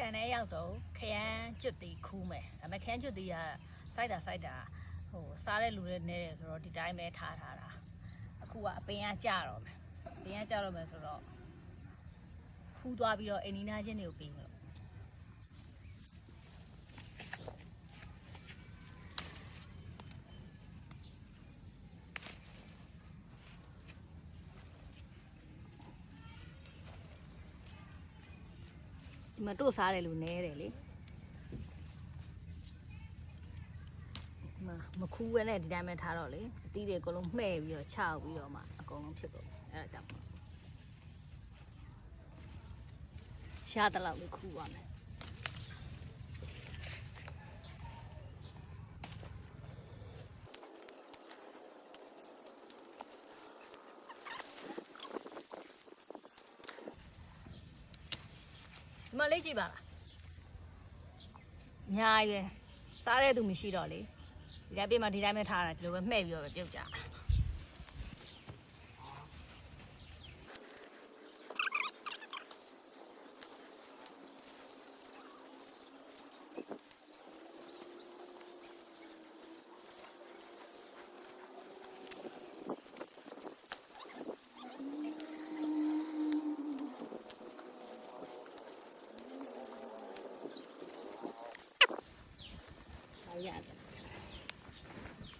ခြံထဲရောက်တော့ခရမ်းကျွတ်တီခူးမယ်ဒါပေမဲ့ခရမ်းကျွတ်တီကစိုက်တာစိုက်တာဟိုစားတဲ့လူတွေနေတယ်ဆိုတော့ဒီတိုင်းပဲထားထားတာအခုကအပင်ကကြတော့မယ်အပင်ကကြတော့မယ်ဆိုတော့ခူးသွားပြီးတော့အိမ်နီးနားချင်းတွေကိုပြီးမလို့ ဒီမှာတို့စားတယ်လူနဲတယ်လေဒီမှာမခူးဝဲနဲ့ဒီတိုင်းပဲထားတော့လေအသီးတွေအကုန်လုံးမှဲ့ပြီးတော့ချောက်ပြီးတော့မှအကုန်လုံးဖြစ်ကုန်တယ်အဲ့ဒါကြောင့်မို့ရှားတလောက်လေးခူးပါမယ် ဒီမှာလေးကြည့်ပါလားညာရွယ်စားတဲ့သူမရှိတော့လေဒီတိုင်းပြေးမှဒီတိုင်းပဲထားတာဒီလိုပဲမှဲ့ပြီးတော့ပဲပြုတ်ကြ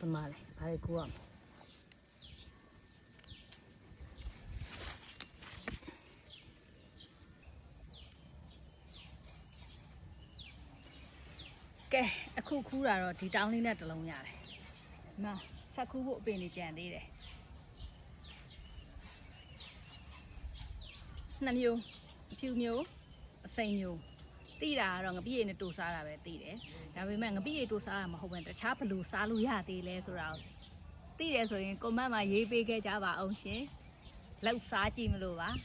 ပမာလေဘာလဲကူအောင်ကဲအခုခူးတာတော့ဒီတောင်းလေးနဲ့တစ်လုံးရတယ်။နော်ဆက်ခူးဖို့အပင်လေးကြံသေးတယ်။နှစ်မျိုးအဖြူမျိုးအစိမ်းမျိုး တိတာကတော့ငပိရည်နဲ့တူစားတာပဲတိတယ်။ဒါပေမဲ့ငပိရည်တူစားတာမဟုတ်ဘဲတခြားဘယ်လိုစားလို့ရသေးလဲဆိုတာကိုတိတယ်ဆိုရင်ကွန်မန့်မှာရေးပေးခဲ့ကြပါအောင်ရှင်။လောက်စားကြည့်မလို့ပါ။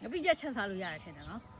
ငပိချက်ချက်စားလို့ရတယ်ထင်တယ်နော်။